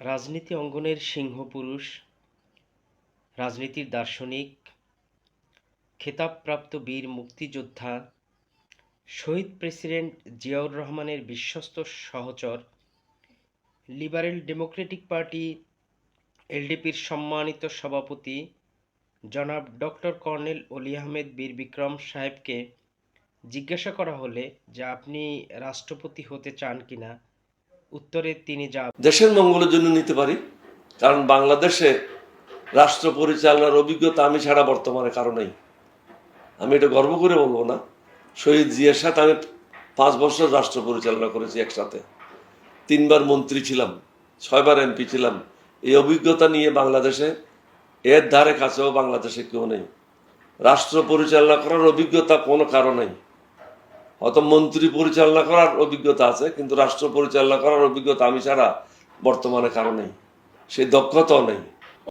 রাজনীতি অঙ্গনের সিংহপুরুষ, রাজনীতির দার্শনিক, খেতাবপ্রাপ্ত বীর মুক্তিযোদ্ধা, শহীদ প্রেসিডেন্ট জিয়াউর রহমানের বিশ্বস্ত সহচর, লিবারেল ডেমোক্রেটিক পার্টি এলডিপির সম্মানিত সভাপতি জনাব ডক্টর কর্নেল অলি আহমেদ বীর বিক্রম সাহেবকে জিজ্ঞাসা করা হলে যে আপনি রাষ্ট্রপতি হতে চান কিনা। উত্তরে তিনি যা দেশের মঙ্গলের জন্য নিতে পারি, কারণ বাংলাদেশে রাষ্ট্র পরিচালনার অভিজ্ঞতা আমি ছাড়া বর্তমানে কারও আমি এটা গর্ব করে বলব না। শহীদ জিয়ার সাথে আমি পাঁচ বছর রাষ্ট্র পরিচালনা করেছি একসাথে। তিনবার মন্ত্রী ছিলাম, ছয়বার এমপি ছিলাম। এই অভিজ্ঞতা নিয়ে বাংলাদেশে এর ধারে কাছেও বাংলাদেশে কেউ নেই। রাষ্ট্র পরিচালনা করার অভিজ্ঞতা কোনো কারও নেই। হয়তো মন্ত্রী পরিচালনা করার অভিজ্ঞতা আছে, কিন্তু রাষ্ট্র পরিচালনা করার অভিজ্ঞতা আমি ছাড়া বর্তমানে কারও নেই। সেই দক্ষতাও নেই।